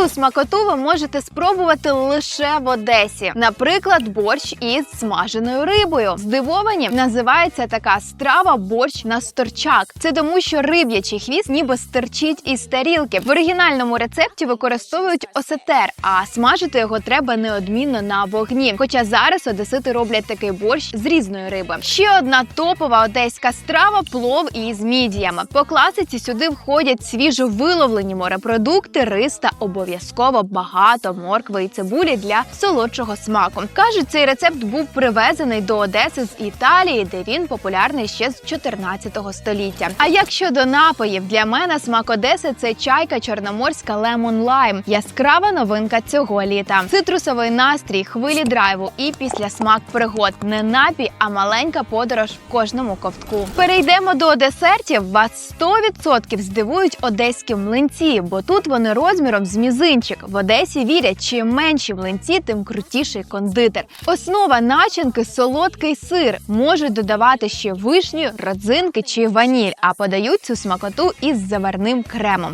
Цю смакоту ви можете спробувати лише в Одесі. Наприклад, борщ із смаженою рибою. Здивовані називається така страва борщ на сторчак. Це тому, що риб'ячий хвіст ніби стерчить із тарілки. В оригінальному рецепті використовують осетер, а смажити його треба неодмінно на вогні. Хоча зараз одесити роблять такий борщ з різної риби. Ще одна топова одеська страва плов із мідіями. По класиці сюди входять свіжо виловлені морепродукти, рис та обов'язково багато моркви і цибулі для солодшого смаку. Кажуть, цей рецепт був привезений до Одеси з Італії, де він популярний ще з 14 століття. А як щодо напоїв, для мене смак Одеси це чайка чорноморська Lemon Lime. Яскрава новинка цього літа. Цитрусовий настрій, хвилі драйву і після смак пригод. Не напій, а маленька подорож в кожному ковтку. Перейдемо до десертів. Вас 100% здивують одеські млинці, бо тут вони розміром з мізинчик. В Одесі вірять, чим менші млинці, тим крутіший кондитер. Основа начинки солодкий сир. Можуть додавати ще вишню, родзинки чи ваніль, а подають цю смакоту із заварним кремом.